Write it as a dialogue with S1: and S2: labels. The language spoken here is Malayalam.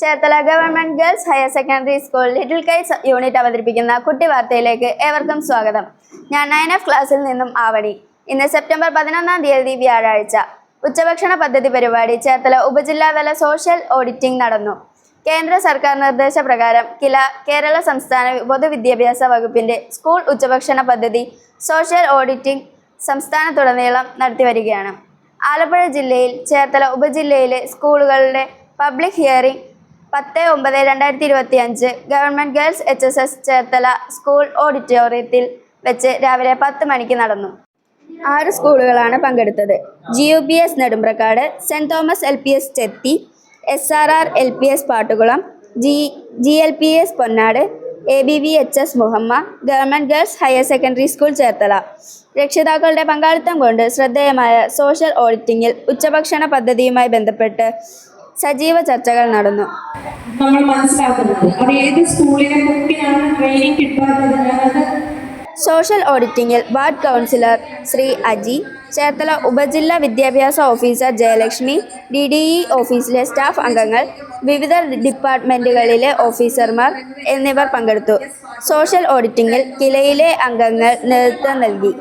S1: Cherthala government girls higher secondary school little kites unit അവതരിപ്പിക്കുന്ന കുട്ടി വാർത്തയിലേക്ക് ഏവർക്കും സ്വാഗതം. ഞാൻ നയൻ എഫ് ക്ലാസ്സിൽ നിന്നും ആവടി. ഇന്ന് സെപ്റ്റംബർ പതിനൊന്നാം തീയതി വ്യാഴാഴ്ച. ഉച്ചഭക്ഷണ പദ്ധതി പരിപാടി ചേർത്തല ഉപജില്ലാതല സോഷ്യൽ ഓഡിറ്റിംഗ് നടന്നു. കേന്ദ്ര സർക്കാർ നിർദ്ദേശപ്രകാരം കില കേരള സംസ്ഥാന പൊതുവിദ്യാഭ്യാസ വകുപ്പിന്റെ സ്കൂൾ ഉച്ചഭക്ഷണ പദ്ധതി സോഷ്യൽ ഓഡിറ്റിംഗ് സംസ്ഥാനത്തുടനീളം നടത്തിവരികയാണ് ആലപ്പുഴ ജില്ലയിൽ ചേർത്തല ഉപജില്ലയിലെ സ്കൂളുകളുടെ പബ്ലിക് ഹിയറിംഗ് പത്ത് ഒമ്പത് രണ്ടായിരത്തി ഇരുപത്തി അഞ്ച് government girls H S S Cherthala school ഓഡിറ്റോറിയത്തിൽ വെച്ച് രാവിലെ പത്ത് മണിക്ക് നടന്നു. ആറ് സ്കൂളുകളാണ് പങ്കെടുത്തത്. G U P S Nedumprakkad Saint Thomas L P S Chethi S R R L P S Pattukulam G G L P S Ponnad A B V H S Muhamma government girls higher secondary school Cherthala. രക്ഷിതാക്കളുടെ പങ്കാളിത്തം കൊണ്ട് ശ്രദ്ധേയമായ സോഷ്യൽ ഓഡിറ്റിംഗിൽ ഉച്ചഭക്ഷണ പദ്ധതിയുമായി ബന്ധപ്പെട്ട് സജീവ ചർച്ചകൾ നടന്നു.
S2: നമ്മൾ മനസ്സിലാക്കുന്നത്. അത് ഏത് സ്കൂളിനെ ട്രെയിനിങ് കിട്ടാത്തത് ഞാനത്
S1: സോഷ്യൽ ഓഡിറ്റിംഗിൽ വാർഡ് കൗൺസിലർ ശ്രീ അജി ചേർത്തല ഉപജില്ലാ വിദ്യാഭ്യാസ officer Jayalakshmi D D E ഓഫീസിലെ സ്റ്റാഫ് അംഗങ്ങൾ വിവിധ ഡിപ്പാർട്ട്മെന്റുകളിലെ ഓഫീസർമാർ എന്നിവർ പങ്കെടുത്തു. സോഷ്യൽ ഓഡിറ്റിംഗിൽ കിലയിലെ അംഗങ്ങൾ നേതൃത്വം നൽകി.